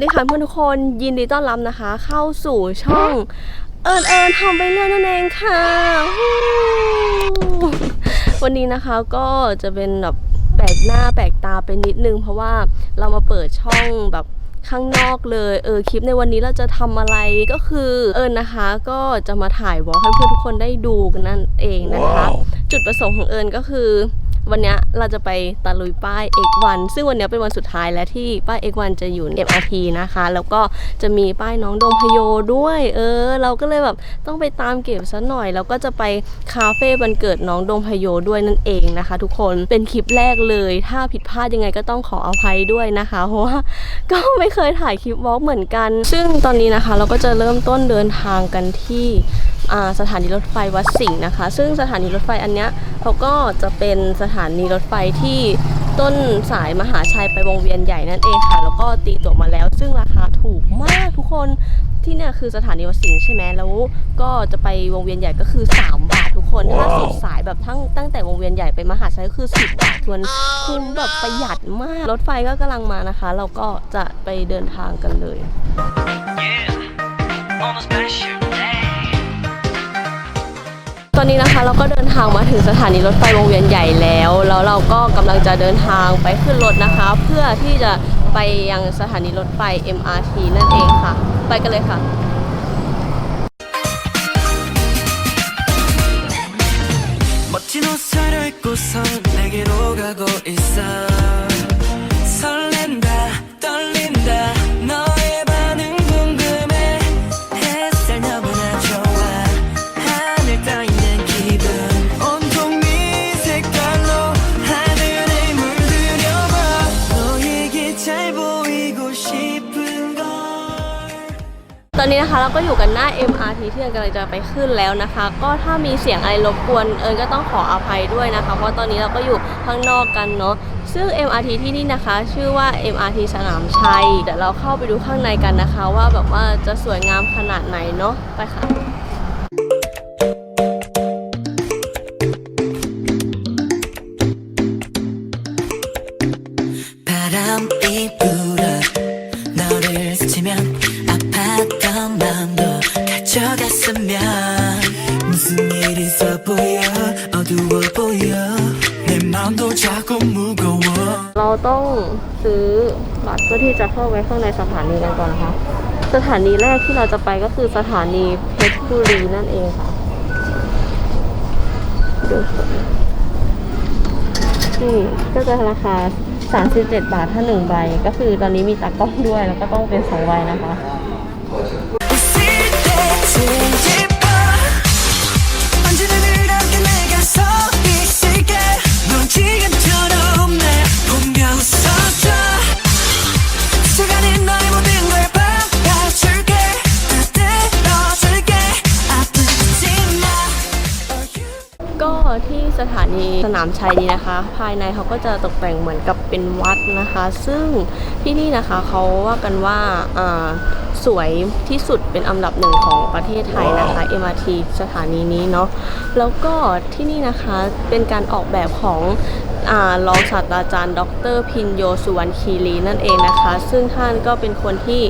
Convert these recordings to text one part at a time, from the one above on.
ดีค่ะเพื่อนทุกคนยินดีต้อนรับนะคะ เข้าสู่ช่องเอิญเอิญทำไปเรื่อยนั่นเองค่ะฮู้วันนี้นะคะก็จะเป็นแบบแปลกหน้าแปลกตาไปนิดนึง เพราะว่าเรามาเปิดช่องแบบข้างนอกเลยเออคลิปในวันนี้เราจะทำอะไรก็คือเอิญนะคะ ก็จะมาถ่ายวอลให้เพื่อนทุกคนได้ดูกันนั่นเองนะคะจุดประสงค์ของเอิญก็คือ วันนี้เราจะไปตะลุยป้าย X1 ซึ่งวันนี้เป็นวันสุดท้ายแล้วที่ป้าย X1 จะอยู่ MRT นะคะ แล้วก็จะมีป้ายน้องดงพโยด้วย เออ เราก็เลยแบบต้องไปตามเก็บซะหน่อย แล้วก็จะไปคาเฟ่วันเกิดน้องดงพโยด้วยนั่นเองนะคะ ทุกคนเป็นคลิปแรกเลย ถ้าผิดพลาดยังไงก็ต้องขออภัยด้วยนะคะเพราะว่าก็ไม่เคยถ่ายคลิปวอล์กเหมือนกัน ซึ่งตอนนี้นะคะ เราก็จะเริ่มต้นเดินทางกันที่ สถานีรถไฟวัดสิงห์นะคะ ซึ่งสถานีรถไฟอันเนี้ยเขาก็จะเป็นสถานีรถไฟที่ต้นสายมหาชัยไปวงเวียนใหญ่นั่นเองค่ะ แล้วก็ตีตั๋วมาแล้ว ซึ่งราคาถูกมากทุกคนที่เนี่ยคือสถานีวัดสิงห์ใช่ไหมแล้วก็จะไปวงเวียนใหญ่ก็คือ 3 บาททุกคนถ้าสุดสายแบบทั้งตั้งแต่วงเวียนใหญ่ไปมหาชัยก็คือ 10 บาทส่วนคุ้มแบบประหยัดมาก รถไฟก็กำลังมานะคะ เราก็จะไปเดินทางกันเลย Yeah, อนนี้นะคะเราก็เดินทางมาถึงสถานีรถไฟวงเวียนใหญ่แล้ว แล้วเราก็กำลังจะเดินทางไปขึ้นรถนะคะ เพื่อที่จะไปยังสถานีรถไฟ MRT นั่นเองค่ะ ไปกันเลยค่ะ 멋진 옷을 입고서 내게로 가고 있어 ตอนนี้นะคะเราก็อยู่กันหน้า MRT ที่เอิญกำลังจะไปขึ้นแล้วนะคะ ก็ถ้ามีเสียงอะไรรบกวนเอิญก็ต้องขออภัยด้วยนะคะ เพราะตอนนี้เราก็อยู่ข้างนอกกันเนาะซึ่ง MRT ที่นี่นะคะ ชื่อว่า MRT สนามชัยเดี๋ยวเราเข้าไปดูข้างในกันนะคะ ว่าแบบว่าจะสวยงามขนาดไหนเนาะไปค่ะ ซื้อบัตรเพื่อที่จะเข้าไปข้างในสถานีกันก่อนนะคะ สถานีแรกที่เราจะไปก็คือสถานีเพชรบุรีนั่นเองค่ะดูนี่ก็จะราคา 37 บาทถ้าหนึ่งใบ ก็คือตอนนี้มีตากล้องด้วยแล้วก็ต้องเป็นสองใบนะคะ สถานีสนามชัยนี้นะคะ ภายในเขาก็จะตกแต่งเหมือนกับเป็นวัดนะคะ ซึ่งที่นี่นะคะเขาว่ากันว่าอ่าสวยที่สุดเป็นอันดับหนึ่งของประเทศไทยนะคะ MRT สถานีนี้เนาะแล้วก็ที่นี่นะคะเป็นการออกแบบของอารองศาสตราจารย์ ดร พินโยสุวรรณคีรีนั่นเองนะคะ ซึ่งท่านก็เป็นคนที่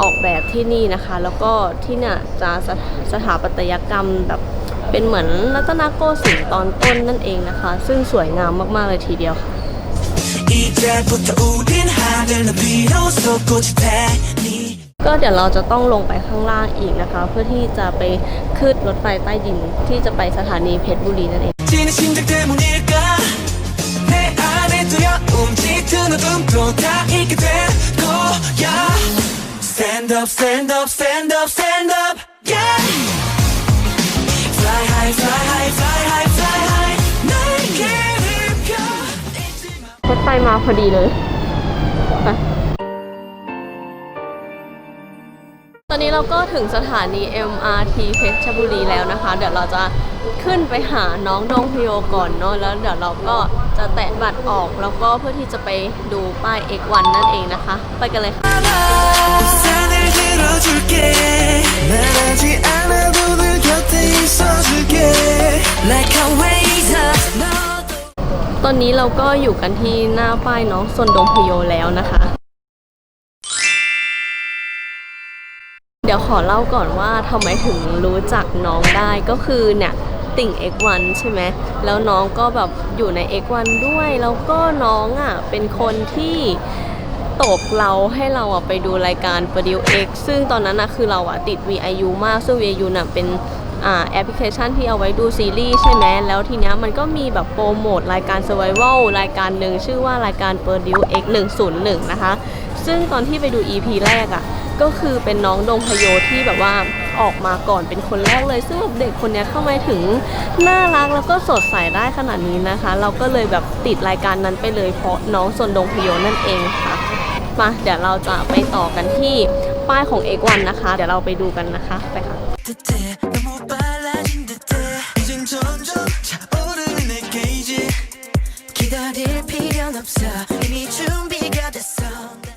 ออกแบบที่นี่นะคะ แล้วก็ที่เนี่ยจะสถสถาปัตยกรรมแบบ เป็นเหมือนรัตนโกสินทร์ตอนต้นนั่นเองนะคะ ซึ่งสวยงามมากๆเลยทีเดียวก็เดี๋ยวเราจะต้องลงไปข้างล่างอีกนะคะ เพื่อที่จะไปขึ้นรถไฟใต้ดินที่จะไปสถานีเพชรบุรีนั่นเอง Stand up, stand up, stand up, stand up, yeah! รถไฟมาพอดีเลย ตอนนี้เราก็ถึงสถานี MRT เพชรบุรีแล้วนะคะ เดี๋ยวเราจะขึ้นไปหาน้องดงพิโอก่อนเนาะ แล้วเดี๋ยวเราก็จะแตะบัตรออก แล้วก็เพื่อที่จะไปดูป้าย X1 นั่นเองนะคะ ไปกันเลยค่ะ 들어줄게 말하지 않아도 늘 곁에 있어줄게 Like a waiter 너도 ตอนนี้เราก็อยู่กันที่หน้าป้ายน้องซนดงพโยแล้วนะคะ เดี๋ยวขอเล่าก่อนว่าทำไมถึงรู้จักน้องได้ก็คือเนี่ยติ่ง X1 ใช่ไหมแล้วน้องก็แบบอยู่ใน X1 ด้วย แล้วก็น้องอ่ะเป็นคนที่ ตกเราให้เราอะไปดูรายการ Produce X ซึ่งตอนนั้นนะคือเราอะติด VIU มาก ซึ่ง VIU น่ะเป็นอแอปพลิเคชันที่เอาไว้ดูซีรีส์ใช่ไหมแล้วทีเนี้ยมันก็มีแบบโปรโมทรายการ Survival รายการหนึ่งชื่อว่ารายการ Produce X 101 นะคะ ซึ่งตอนที่ไปดู EP แรกอะ่ะก็คือเป็นน้องดงพโยที่แบบว่าออกมาก่อนเป็นคนแรกเลย ซึ่งเด็กคนนี้เข้ามาถึงน่ารักแล้วก็สดใสได้ขนาดนี้นะคะ เราก็เลยแบบติดรายการนั้นไปเลยเพราะน้องสนดงพโยนั่นเองค่ะ มาเดี๋ยวเราจะไปต่อกันที่ป้ายของเอกวันนะคะ เดี๋ยวเราไปดูกันนะคะ ไปค่ะ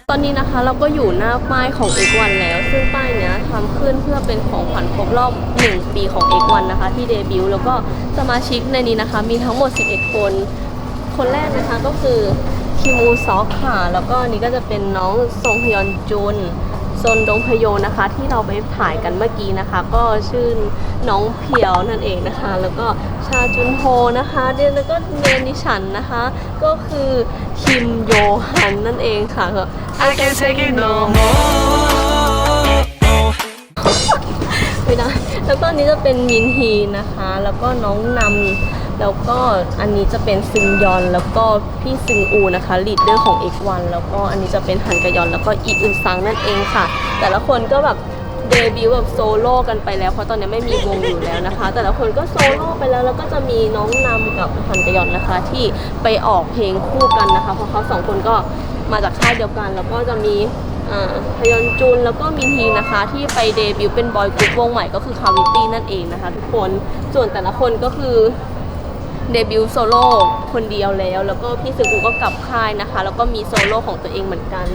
ตอนนี้นะคะเราก็อยู่หน้าป้ายของเอกวันแล้ว ซึ่งป้ายเนี้ยทำขึ้นเพื่อเป็นของขวัญครบรอบ 1 ปีของเอกวันนะคะ ที่เดบิวต์แล้วก็สมาชิกในนี้นะคะ มีทั้งหมด 11 คน คนแรกนะคะก็คือ คิมูซอกค่ะ แล้วก็อันนี้ก็จะเป็นน้องซงฮยอนจุนซนดงพโยนะคะ ที่เราไปถ่ายกันเมื่อกี้นะคะ ก็ชื่อน้องเพียวนั่นเองนะคะ แล้วก็ชาจุนโฮนะคะเดนแล้วก็เนนิชันนะคะ ก็คือคิมโยฮันนั่นเองค่ะ I can't take it no more ไม่ได้ แล้วก็อันนี้จะเป็นมินฮีนะคะ แล้วก็น้องนำแล้วก็อันนี้จะเป็นซึงยอนแล้วก็พี่ซึงอูนะคะลีดเดอร์ของ X1 แล้วก็อันนี้จะเป็นฮันกยอนแล้วก็อีอึนซังนั่นเองค่ะ แต่ละคนก็แบบเดบิวต์แบบโซโล่กันไปแล้วเพราะตอนนี้ไม่มีวงอยู่แล้วนะคะ แต่ละคนก็โซโล่ไปแล้วแล้วก็จะมีน้องนำกับฮันกยอนนะคะ ที่ไปออกเพลงคู่กันนะคะ เพราะเขาสองคนก็มาจากค่ายเดียวกัน แล้วก็จะมี ฮยอนจุนแล้วก็มินฮีนะคะ ที่ไปเดบิวต์เป็นบอยกรุ๊ปวงใหม่ก็คือคาวิตี้นั่นเองนะคะ ทุกคนส่วนแต่ละคนก็คือเดบิวต์โซโล่คนเดียวแล้ว แล้วก็พี่ซึกูก็กลับค่ายนะคะ แล้วก็มีโซโล่ของตัวเองเหมือนกัน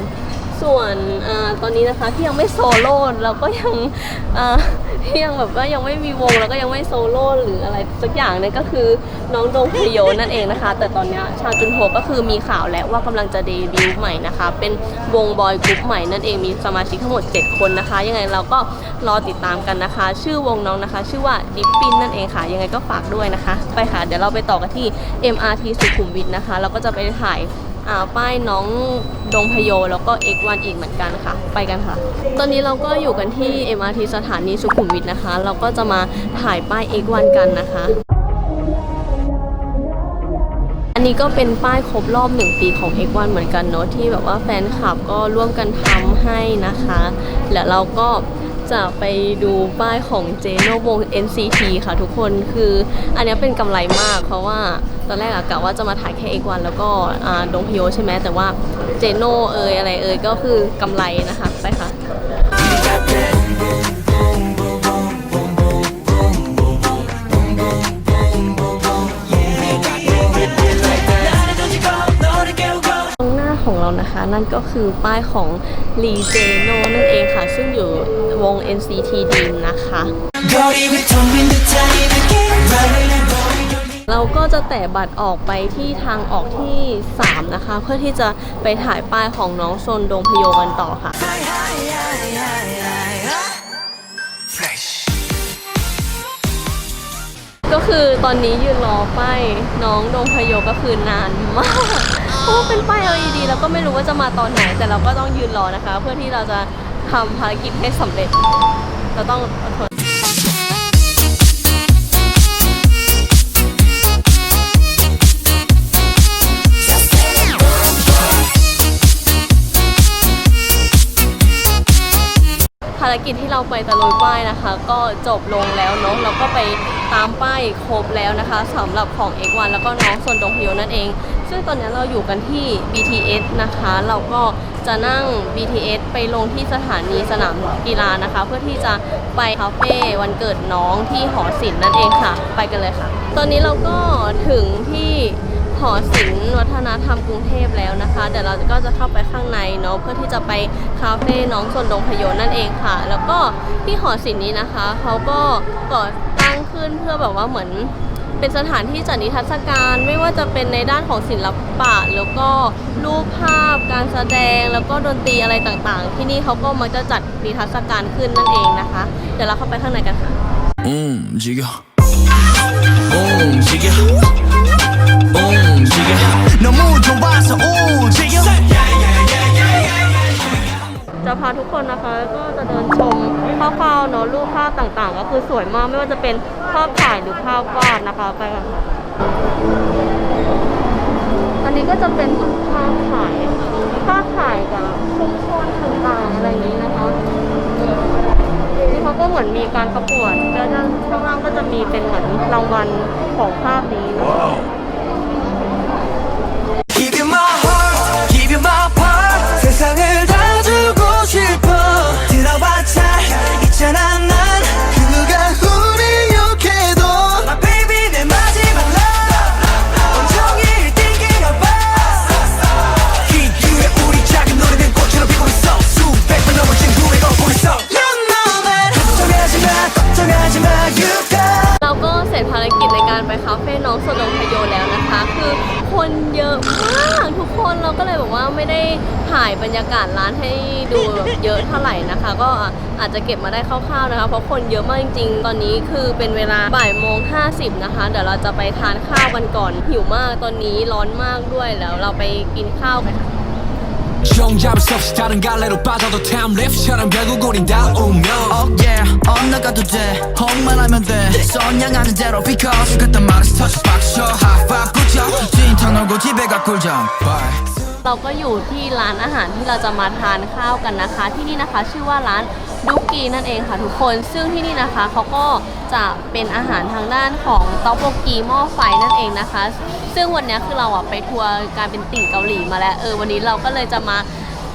ส่วนอตอนนี้นะคะที่ยังไม่โซโล่เราก็ยังที่ยังแบบว่ายังไม่มีวงแล้วก็ยังไม่โซโล่หรืออะไรสักอย่างเนี่ยก็คือน้องดงพโยนั่นเองนะคะ แต่ตอนนี้ชาจุนโฮก็คือมีข่าวแล้วว่ากำลังจะเดบิวต์ใหม่นะคะ เป็นวงบอยกรุ๊ปใหม่นั่นเองมีสมาชิกทั้งหมด 7 คนนะคะ ยังไงเราก็รอติดตามกันนะคะ ชื่อวงน้องนะคะ ชื่อว่าดิปปินนั่นเองค่ะ ยังไงก็ฝากด้วยนะคะ ไปค่ะเดี๋ยวเราไปต่อกันที่ MRT สุขุมวิทนะคะ เราก็จะไปถ่าย ป้ายน้องดงพโยแล้วก็ X1 อีกเหมือนกันค่ะ ไปกันค่ะ ตอนนี้เราก็อยู่กันที่ MRT สถานีสุขุมวิทนะคะ เราก็จะมาถ่ายป้าย X1 กันนะคะ อันนี้ก็เป็นป้ายครบรอบหนึ่งปีของ X1 เหมือนกันเนอะที่แบบว่าแฟนคลับก็ร่วมกันทำให้นะคะ แล้วเราก็ จะไปดูป้ายของเจโนวง NCT ค่ะทุกคนคืออันนี้เป็นกำไรมาก เพราะว่าตอนแรกอะกะว่าจะมาถ่ายแค่เอกวันแล้วก็ดงพโยใช่ไหมแต่ว่าเจโนเอยอะไรเอยก็คือกำไรนะคะไป นั่นก็คือป้ายของลีเจโนนั่นเองค่ะ ซึ่งอยู่วง NCT Dream นะคะเราก็จะแตะบัตรออกไปที่ทางออกที่ 3 นะคะ เพื่อที่จะไปถ่ายป้ายของน้องโซนดงพโยกันต่อค่ะก็คือตอนนี้ยืนรอป้ายน้องดงพโยก็คือนานมาก เพราะว่าเป็นป้าย LED แล้วก็ไม่รู้ว่าจะมาตอนไหน แต่เราก็ต้องยืนรอนะคะ เพื่อที่เราจะทำภารกิจให้สำเร็จ เราต้องอดทนภารกิจที่เราไปตะลุยป้ายนะคะ ก็จบลงแล้วเนาะเราก็ไปตามป้ายครบแล้วนะคะสำหรับของ X1 แล้วก็น้องส่วนดงพโยนั่นเอง ซึ่งตอนนี้เราอยู่กันที่ BTS นะคะ เราก็จะนั่ง BTS ไปลงที่สถานีสนามกีฬานะคะ เพื่อที่จะไปคาเฟ่วันเกิดน้องที่หอศิลป์นั่นเองค่ะ ไปกันเลยค่ะ ตอนนี้เราก็ถึงที่หอศิลป์วัฒนธรรมกรุงเทพแล้วนะคะ เดี๋ยวเราก็จะเข้าไปข้างในเนาะเพื่อที่จะไปคาเฟ่น้องส่วนดงพโยนั่นเองค่ะ แล้วก็ที่หอศิลป์นี้นะคะเขาก็ก่อตั้งขึ้นเพื่อแบบว่าเหมือน เป็นสถานที่จัดนิทรรศการไม่ว่าจะเป็นในด้านของศิลปะ แล้วก็รูปภาพ การแสดงแล้วก็ดนตรีอะไรต่างๆ ที่นี่เขาก็มักจะจัดนิทรรศการขึ้นนั่นเองนะคะ เดี๋ยวเราเข้าไปข้างในกันค่ะ 움직여 움직여 움직여 너무 좋아서 움직여 จะพาทุกคนนะคะ ก็จะเดินชมคร่าวๆเนาะรูปภาพต่างๆ ก็คือสวยมากไม่ว่าจะเป็นภาพถ่ายหรือภาพวาดนะคะไปกันอันนี้ก็จะเป็นเหมือนภาพถ่ายภาพถ่ายกับชุมชนต่างๆอะไรอย่างนี้นะคะนี่เขาก็เหมือนมีการประกวดแล้วด้านข้างล่างก็จะมีเป็นเหมือนรางวัลของภาพนี้นะคะอาจจะเก็บมาได้คร่าวๆนะคะ เพราะคนเยอะมากจริงๆ ตอนนี้คือเป็นเวลาบ่ายโมงห้าสิบนะคะ เดี๋ยวเราจะไปทานข้าวกันก่อนหิวมากตอนนี้ร้อนมากด้วยแล้วเราไปกินข้าวกันค่ะ 종잡을 수 없이 다른 갈래로 빠져도 time lift 처럼 결국 우린 다 운명 Oh yeah 엇나가도 돼 哄만 하면 돼 선양하는 대로 because 그딴 말은 touch back show high five 굿죠 찐탕 놀고 집에 가 꿀잠 bye เราก็อยู่ที่ร้านอาหารที่เราจะมาทานข้าวกันนะคะ ที่นี่นะคะชื่อว่าร้านดุกกีนั่นเองค่ะทุกคน ซึ่งที่นี่นะคะเขาก็จะเป็นอาหารทางด้านของเต๊อกโบกีหม้อไฟนั่นเองนะคะ ซึ่งวันนี้คือเราอะไปทัวร์การเป็นติ่งเกาหลีมาแล้วเออวันนี้เราก็เลยจะมา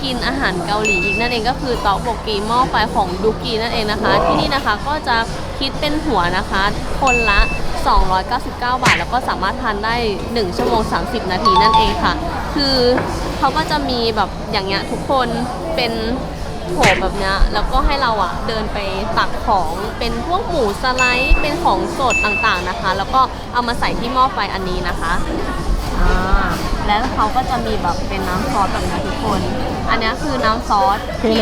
กินอาหารเกาหลีอีกนั่นเองก็คือเต๊อกโบกีหม้อไฟของดุกกีนั่นเองนะคะ ที่นี่นะคะก็จะคิดเป็นหัวนะคะ คนละ 299 บาท แล้วก็สามารถทานได้ 1 ชั่วโมง 30 นาทีนั่นเองค่ะ คือเขาก็จะมีแบบอย่างเงี้ยทุกคนเป็นโถแบบเนี้ยแล้วก็ให้เราอะเดินไปตักของเป็นพวกหมูสไลด์เป็นของสดต่างๆนะคะ แล้วก็เอามาใส่ที่หม้อไฟอันนี้นะคะอ่า แล้วเขาก็จะมีแบบเป็นน้ำซอสแบบนี้ทุกคน อันเนี้ยคือน้ำซอสที่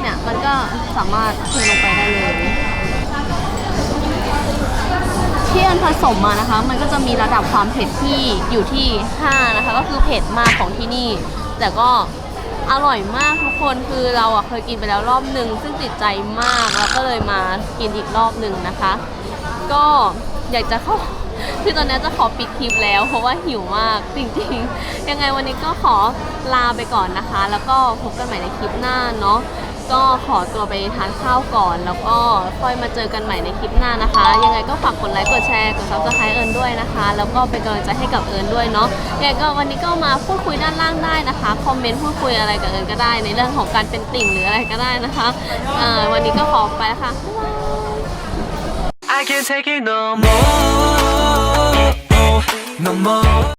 เนี่ยมันก็สามารถเทลงไปได้เลยที่อันผสมมานะคะ มันก็จะมีระดับความเผ็ดที่อยู่ที่ 5 นะคะ ก็คือเผ็ดมากของที่นี่ แต่ก็อร่อยมากทุกคนคือเราอะเคยกินไปแล้วรอบหนึ่งซึ่งติดใจมากแล้วก็เลยมากินอีกรอบหนึ่งนะคะ ก็อยากจะเข้า คือตอนนี้จะขอปิดคลิปแล้ว เพราะว่าหิวมากจริงๆ ยังไงวันนี้ก็ขอลาไปก่อนนะคะ แล้วก็พบกันใหม่ในคลิปหน้าเนาะก็ขอตัวไปทานข้าวก่อน แล้วก็ค่อยมาเจอกันใหม่ในคลิปหน้านะคะ ยังไงก็ฝากกดไลค์กดแชร์กดซับสไครต์เอิญด้วยนะคะ แล้วก็เป็นกำลังใจให้กับเอิญด้วยเนาะยังไงก็วันนี้ก็มาพูดคุยด้านล่างได้นะคะคอมเมนต์พูดคุยอะไรกับเอิญก็ได้ ในเรื่องของการเป็นติ่งหรืออะไรก็ได้นะคะวันนี้ก็ขอไปแล้วค่ะ I can't take it no more no more